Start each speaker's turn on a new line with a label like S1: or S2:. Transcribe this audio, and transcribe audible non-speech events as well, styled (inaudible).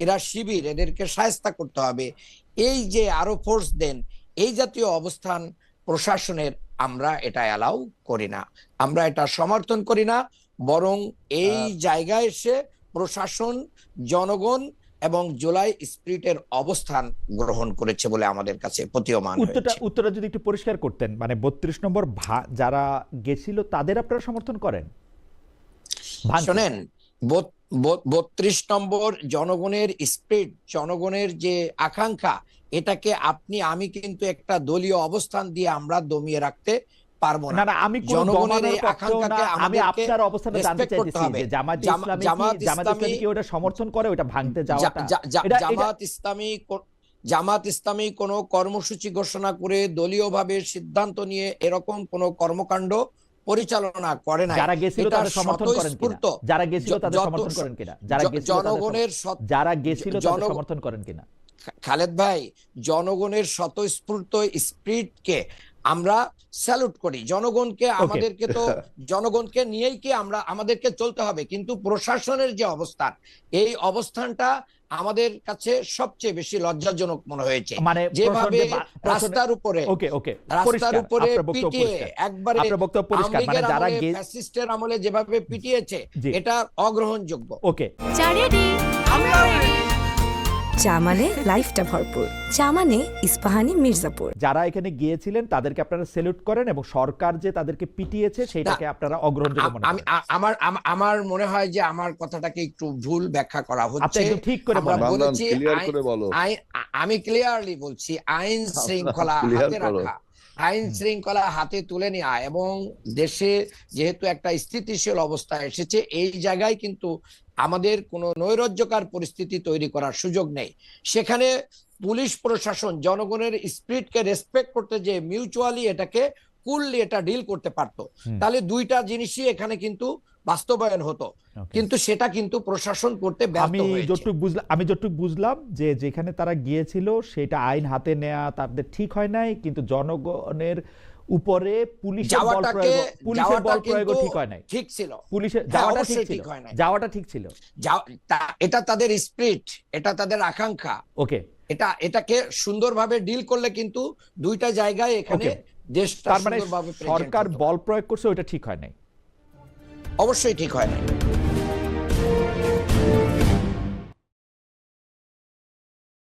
S1: এরা শিবির এদেরকে সায়স্তা করতে হবে। এই যে আরও ফোর্স দেন এই জাতীয় অবস্থান প্রশাসনের আমরা এটা অ্যালাউ করি না। আমরা এটা সমর্থন করি না বরং এই জায়গায় এসে প্রশাসন জনগণ এবং জুলাই স্পিরিটের অবস্থান গ্রহণ করেছে বলে আমাদের কাছে প্রতীয়মান
S2: উত্তরটা উত্তরটা যদি একটু পরিষ্কার করতেন মানে বত্রিশ নম্বর যারা গেছিল তাদের আপনারা সমর্থন করেন।
S1: শোনেন বত্রিশ নম্বর জনগণের স্পিরিট জনগণের যে আকাঙ্ক্ষা এটাকে আপনি আমি কিন্তু একটা দলীয় অবস্থান দিয়ে আমরা দমিয়ে রাখতে পারব
S2: না
S1: না
S2: না আমি কোন
S1: জনগণের এই
S2: দমানোর পক্ষেও না
S1: আকাঙ্ক্ষাকে
S2: আমি আপনার অবস্থানটা জানতে
S1: respect করতে
S2: চাইতেছি
S1: হবে।
S2: যে জামাত
S1: জামা-
S2: ইসলামী
S1: জামাত
S2: ইসলামী
S1: ইসলামী-
S2: কি ওটা সমর্থন করে ওটা ভাঙতে যাওয়াটা
S1: জামাত ইসলামী জামাত ইসলামী কোনো কর্মসূচি ঘোষণা করে দলীয়ভাবে সিদ্ধান্ত নিয়ে এরকম কোনো কর্মকাণ্ড পরিচালনা করে না
S2: যারা গেছিল
S1: তার
S2: তাদের সমর্থন করেন কিনা? যারা গেছিল তাদের সমর্থন করেন কিনা? যারা গেছিল
S1: জনগণের
S2: যারা গেছিল তাদের সমর্থন করেন কিনা?
S1: খালেদ ভাই জনগণের স্বতঃস্ফূর্ত স্পিরিটকে আমরা স্যালুট করি। জনগণকে আমাদেরকে তো (laughs) জনগণকে নিয়েই কি আমরা আমাদেরকে চলতে হবে। কিন্তু প্রশাসনের যে অবস্থান এই অবস্থানটা আমাদের কাছে সবচেয়ে বেশি লজ্জাজনক মনে হয়েছে।
S2: মানে
S1: যেভাবে রাস্তার উপরে
S2: ওকে ওকে
S1: রাস্তার উপরে পিটিয়ে একবারে
S2: আপনার বক্তব্য পরিষ্কার। মানে যারা
S1: ফ্যাসিস্টের আমলে যেভাবে পিটিয়েছে এটা অগ্রহণযোগ্য।
S2: ওকে
S3: চা রেডি আমরা
S4: চা মানে লাইফটা ভরপুর। চা মানে ইস্পাহানি মির্জাপুর।
S2: যারা এখানে গিয়েছিলেন তাদেরকে আপনারা সেলুট করেন এবং সরকার যে তাদেরকে পিটিয়েছে সেটাকে আপনারা অগ্রহণযোগ্য মনে
S1: আমি আমার আমার মনে হয় যে আমার কথাটাকে একটু ভুল ব্যাখ্যা করা হচ্ছে।
S2: একদম ঠিক করে
S1: বলেছি
S5: ক্লিয়ার
S1: আইন-
S5: করে বলো।
S1: আমি ক্লিয়ারলি বলছি আইন শৃঙ্খলা হাতে রাখা। আইন শৃঙ্খলা হাতে তুলে নেওয়া এবং দেশে যেহেতু একটা স্থিতিশীল অবস্থা এসেছে এই জায়গায় কিন্তু আমাদের কোনো নৈরাজ্যকার পরিস্থিতি তৈরি করার সুযোগ নেই। সেখানে পুলিশ প্রশাসন জনগণের স্পিরিটকে রেসপেক্ট করতে যে মিউচুয়ালি এটাকে কুললি এটা ডিল করতে পারতো। তাহলে দুইটা জিনিসই এখানে কিন্তু বাস্তবায়ন হতো। কিন্তু সেটা কিন্তু প্রশাসন করতে
S2: আমি যতটুকু বুঝলাম আমি যতটুকু বুঝলাম যে যেখানে তারা গিয়েছিল সেটা আইন হাতে নেওয়া তাদের ঠিক হয় নাই কিন্তু জনগণের উপরে পুলিশের বল প্রয়োগ পুলিশের বল প্রয়োগ ঠিক হয় নাই।
S1: ঠিক ছিল।
S2: পুলিশের
S1: হ্যাঁ,
S2: যাওয়াটা ঠিক ছিল। যাওয়াটা ঠিক ছিল।
S1: এটা তাদের স্পিরিট এটা তাদের আকাঙ্ক্ষা।
S2: ওকে
S1: এটা এটাকে সুন্দরভাবে ডিল করলে কিন্তু দুইটা জায়গায় এখানে. দেশটা
S2: তার মানে সরকার বল প্রয়োগ করছে ওটা ঠিক হয় নাই।
S1: অবশ্যই ঠিক হয় না।